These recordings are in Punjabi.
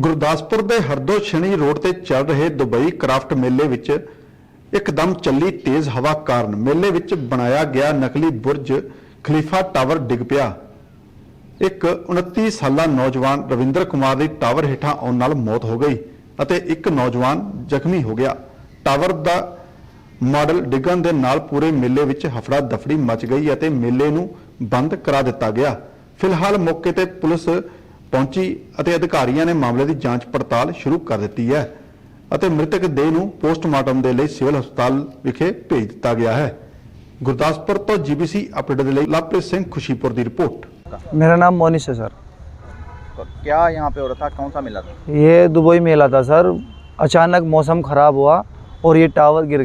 ਗੁਰਦਾਸਪੁਰ ਦੇ ਹਰਦੋ ਸ਼ਨੀ ਰੋਡ ਤੇ ਚੱਲ ਰਹੇ ਦੁਬਈ ਕ੍ਰਾਫਟ ਮੇਲੇ ਵਿੱਚ ਇੱਕਦਮ ਚੱਲੀ ਤੇਜ਼ ਹਵਾ ਕਾਰਨ ਮੇਲੇ ਵਿੱਚ ਬਣਾਇਆ ਗਿਆ ਨਕਲੀ ਬੁਰਜ ਖਲੀਫਾ ਟਾਵਰ ਡਿੱਗ ਪਿਆ। ਇੱਕ 29 ਸਾਲਾ ਨੌਜਵਾਨ ਰਵਿੰਦਰ ਕੁਮਾਰ ਦੀ ਟਾਵਰ ਹੇਠਾਂ ਆਉਣ ਨਾਲ ਮੌਤ ਹੋ ਗਈ ਅਤੇ ਇੱਕ ਨੌਜਵਾਨ ਜ਼ਖਮੀ ਹੋ ਗਿਆ। ਟਾਵਰ ਦਾ ਮਾਡਲ ਡਿੱਗਣ ਦੇ ਨਾਲ ਪੂਰੇ ਮੇਲੇ ਵਿੱਚ ਹਫੜਾ ਦਫੜੀ ਮਚ ਗਈ ਅਤੇ ਮੇਲੇ ਨੂੰ ਬੰਦ ਕਰਾ ਦਿੱਤਾ ਗਿਆ। ਫਿਲਹਾਲ ਮੌਕੇ ਤੇ ਪੁਲਿਸ ਪਹੁੰਚੀ ਅਤੇ ਅਧਿਕਾਰੀਆਂ ਨੇ ਮਾਮਲੇ ਦੀ ਜਾਂਚ ਪੜਤਾਲ ਸ਼ੁਰੂ ਕਰ ਦਿੱਤੀ ਹੈ ਅਤੇ ਮ੍ਰਿਤਕ ਦੇਹ ਨੂੰ ਪੋਸਟਮਾਰਟਮ ਦੇ ਲਈ ਸਿਵਲ ਹਸਪਤਾਲ ਵਿਖੇ ਭੇਜ ਦਿੱਤਾ ਗਿਆ ਹੈ। ਗੁਰਦਾਸਪੁਰ ਤੋਂ ਜੀਬੀਸੀ ਅਪਡੇਟ ਦੇ ਲਈ ਲਵਪ੍ਰੀਤ ਸਿੰਘ ਖੁਸ਼ੀਪੁਰ ਦੀ ਰਿਪੋਰਟ। ਮੇਰਾ ਨਾਮ मोनिश ਹੈ ਸਰ। ਕਿਆ क्या यहाँ पे हो रहा था कौन ਮੇਲਾ मिला था ये दुबई मेला था सर अचानक मौसम ख़राब हुआ और ये टावर गिर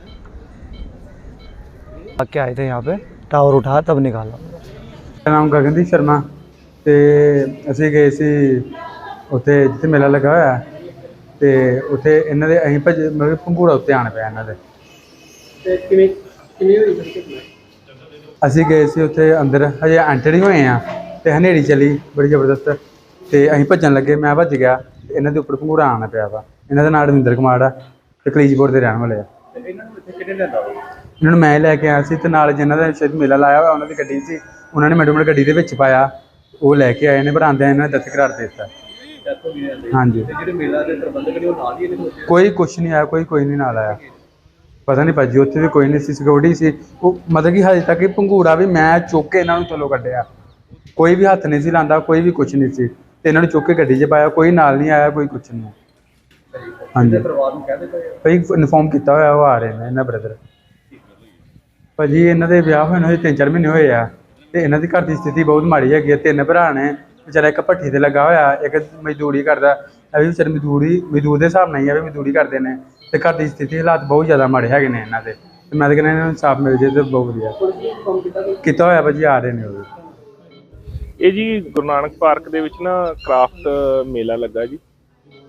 क्या आए थे यहाँ पे टावर उठाया तब निकाला ਮੇਰਾ ਨਾਮ ਗਗਨਦੀਪ ਸ਼ਰਮਾ ਤੇ ਅਸੀਂ ਗਏ ਸੀ ਉੱਥੇ ਜਿੱਥੇ ਮੇਲਾ ਲੱਗਾ ਹੋਇਆ ਹੈ, ਤੇ ਉੱਥੇ ਇਹਨਾਂ ਦੇ ਅਸੀਂ ਭੱਜ ਮਤਲਬ ਪੰਘੂੜਾ ਉੱਤੇ ਆਣ ਪਿਆ ਇਹਨਾਂ ਦੇ ਤੇ ਕਿਵੇਂ ਕਿਵੇਂ ਹੋਈ ਅਸੀਂ ਗਏ ਸੀ ਉੱਥੇ ਅੰਦਰ ਹਜੇ ਐਂਟਰ ਹੀ ਹੋਏ ਆ ਤੇ ਹਨੇਰੀ ਚੱਲੀ ਬੜੀ ਜ਼ਬਰਦਸਤ ਤੇ ਅਸੀਂ ਭੱਜਣ ਲੱਗੇ ਮੈਂ ਭੱਜ ਗਿਆ ਤੇ ਇਹਨਾਂ ਦੇ ਉੱਪਰ ਪੰਘੂੜਾ ਆਣ ਪਿਆ ਵਾ ਇਹਨਾਂ ਦਾ ਨਾਮ ਰਵਿੰਦਰ ਕੁਮਾਰ ਆ ਤੇ ਕਲੀਜਪੁਰ ਦੇ ਰਹਿਣ ਵਾਲੇ ਆ ਇਹਨਾਂ ਨੂੰ ਮੈਂ ਲੈ ਕੇ ਆਇਆ ਸੀ ਤੇ ਨਾਲ ਜਿਨ੍ਹਾਂ ਦਾ ਸ਼ਾਇਦ ਮੇਲਾ ਲਾਇਆ ਹੋਇਆ ਉਹਨਾਂ ਦੀ ਗੱਡੀ ਸੀ ਉਹਨਾਂ ਨੇ ਮੈਡਮ ਗੱਡੀ ਦੇ ਵਿੱਚ ਪਾਇਆ ਉਹ ਲੈ ਕੇ ਆਏ ਨੇ ਪਰ ਆਂਦਿਆਂ ਇਹਨਾਂ ਨੇ ਦਸਤ ਕਰਾਰ ਦੇ ਦਿੱਤਾ। ਹਾਂਜੀ। ਜਿਹੜੇ ਮੇਲਾ ਦੇ ਪ੍ਰਬੰਧਕ ਨੇ ਉਹ ਨਾਲ ਹੀ ਕੋਈ ਕੁਛ ਨਹੀਂ ਆਇਆ ਕੋਈ ਕੋਈ ਨਹੀਂ ਨਾਲ ਆਇਆ। ਪਤਾ ਨਹੀਂ ਭਾਜੀ ਉੱਥੇ ਵੀ ਕੋਈ ਨਹੀਂ ਸੀ ਸਿਕਿਉਰਿਟੀ ਸੀ। ਉਹ ਮਤਲਬ ਕਿ ਹਜੇ ਤੱਕ ਇਹ ਪੰਘੂੜਾ ਵੀ ਮੈਂ ਚੁੱਕ ਕੇ ਇਹਨਾਂ ਨੂੰ ਥੱਲੋਂ ਕੱਢਿਆ। ਕੋਈ ਵੀ ਹੱਥ ਨਹੀਂ ਸੀ ਲਾਂਦਾ ਕੋਈ ਵੀ ਕੁਛ ਨਹੀਂ ਸੀ। ਤੇ ਇਹਨਾਂ ਨੂੰ ਚੁੱਕ ਕੇ ਗੱਡੀ 'ਚ ਪਾਇਆ ਕੋਈ ਨਾਲ ਨਹੀਂ ਆਇਆ ਕੋਈ ਕੁਛ ਨਹੀਂ। ਹਾਂਜੀ। ਪਰਿਵਾਰ ਨੂੰ ਕਹਿੰਦੇ ਭਾਈ ਇਨਫੋਰਮ ਕੀਤਾ ਹੋਇਆ ਉਹ ਆ ਰਹੇ ਨੇ ਇਹਨਾਂ ਬ੍ਰਦਰ ਭਾਜੀ, ਇਹਨਾਂ ਦੇ ਵਿਆਹ ਹੋਏ ਨੂੰ ਹਜੇ ਤਿੰਨ ਚਾਰ ਮਹੀਨੇ ਹੋਏ ਆ ਤੇ ਇਹਨਾਂ ਦੀ ਘਰ ਦੀ ਸਥਿਤੀ ਬਹੁਤ ਮਾੜੀ ਹੈਗੀ ਆ। ਤਿੰਨ ਭਰਾ ਨੇ, ਵਿਚਾਰਾ ਇੱਕ ਭੱਠੀ ਤੇ ਲੱਗਾ ਹੋਇਆ, ਇੱਕ ਮਜ਼ਦੂਰੀ ਕਰਦਾ। ਇਹ ਵੀ ਵਿਚਾਰੇ ਮਜ਼ਦੂਰੀ, ਮਜ਼ਦੂਰ ਦੇ ਹਿਸਾਬ ਨਾਲ ਹੀ ਆ ਵੀ ਮਜ਼ਦੂਰੀ ਕਰਦੇ ਨੇ ਤੇ ਘਰ ਦੀ ਸਥਿਤੀ ਹਾਲਾਤ ਬਹੁਤ ਜ਼ਿਆਦਾ ਮਾੜੇ ਹੈਗੇ ਨੇ ਇਹਨਾਂ ਦੇ। ਤੇ ਮੈਂ ਤਾਂ ਕਹਿੰਦਾ ਇਹਨਾਂ ਨੂੰ ਇਨਸਾਫ ਮਿਲ ਜੇ ਤੇ ਬਹੁਤ ਵਧੀਆ। ਕੀਤਾ ਹੋਇਆ ਭਾਜੀ, ਆ ਰਹੇ ਨੇ ਉਹ ਇਹ ਜੀ ਗੁਰੂ ਨਾਨਕ ਪਾਰਕ ਦੇ ਵਿੱਚ ਨਾ ਕ੍ਰਾਫਟ ਮੇਲਾ ਲੱਗਾ ਜੀ।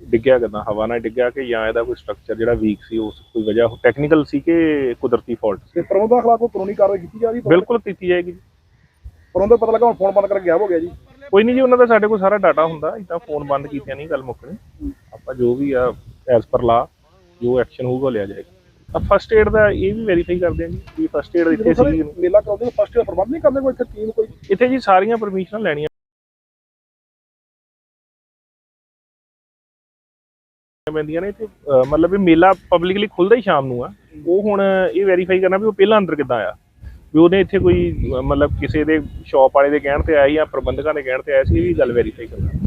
ਡਿੱਗਿਆ ਕਿਦਾਂ? ਹਵਾ ਨਾਲ ਡਿੱਗਿਆ ਕਿ ਜਾਂ ਇਹਦਾ ਕੋਈ ਸਟਰਕਚਰ ਜਿਹੜਾ ਵੀਕ ਸੀ ਉਸ ਕੋਈ ਵਜ੍ਹਾ ਟੈਕਨੀਕਲ ਸੀ ਕਿ ਕੁਦਰਤੀ ਫਾਲਟ ਸੀ? ਤੇ ਪ੍ਰਬੰਧਕ ਖਿਲਾਫ ਕੋਈ ਕਾਨੂੰਨੀ ਕਾਰਵਾਈ ਕੀਤੀ ਜਾ ਰਹੀ? ਹੈ ਬਿਲਕੁਲ ਕੀਤੀ ਜਾਏਗੀ ਜੀ। ਪ੍ਰਬੰਧਕ ਪਤਾ ਲੱਗਾ ਹੁਣ ਫੋਨ ਬੰਦ ਕਰਕੇ ਗਾਇਬ ਹੋ ਗਿਆ ਜੀ। ਕੋਈ ਨਹੀਂ ਜੀ ਉਹਨਾਂ ਦਾ ਸਾਡੇ ਕੋਲ ਸਾਰਾ ਡਾਟਾ ਹੁੰਦਾ। ਇਦਾਂ ਫੋਨ ਬੰਦ ਕੀਤਿਆਂ ਨਹੀਂ ਗੱਲ ਮੁੱਕਣੀ। ਆਪਾਂ ਜੋ ਵੀ ਆ ਐਸ ਪਰ ਲਾ ਜੋ ਐਕਸ਼ਨ ਹੋਊਗਾ ਲਿਆ ਜਾਏਗਾ। ਆ ਫਸਟ ਏਡ ਦਾ ਇਹ ਵੀ ਵੈਰੀਫਾਈ ਕਰਦੇ ਹਾਂ ਜੀ ਵੀ ਫਸਟ ਏਡ ਇੱਥੇ ਸੀ ਮੇਲਾ ਕਰਾਉਂਦੇ ਫਸਟ ਏਡ ਪ੍ਰਬੰਧ ਨਹੀਂ ਕਰਦੇ ਕੋਈ ਇੱਥੇ ਟੀਮ ਕੋਈ? ਇੱਥੇ ਜੀ ਸਾਰੀਆਂ ਪਰਮਿਸ਼ਨਾਂ ਲੈਣੀਆਂ ਪੈਂਦੀਆਂ ਨੇ ਇੱਥੇ, ਅਹ ਮਤਲਬ ਇਹ ਮੇਲਾ ਪਬਲਿਕਲੀ ਖੁੱਲਦਾ ਹੀ ਸ਼ਾਮ ਨੂੰ ਆ। ਉਹ ਹੁਣ ਇਹ ਵੈਰੀਫਾਈ ਕਰਨਾ ਵੀ ਉਹ ਪਹਿਲਾਂ ਅੰਦਰ ਕਿੱਦਾਂ ਆਇਆ ਵੀ ਉਹਨੇ ਇੱਥੇ ਕੋਈ, ਅਹ ਮਤਲਬ ਕਿਸੇ ਦੇ ਸ਼ਾਪ ਵਾਲੇ ਦੇ ਕਹਿਣ ਤੇ ਆਇਆ ਜਾਂ ਪ੍ਰਬੰਧਕਾਂ ਦੇ ਕਹਿਣ ਤੇ ਆਇਆ ਸੀ, ਇਹ ਵੀ ਗੱਲ ਵੈਰੀਫਾਈ ਕਰਨਾ।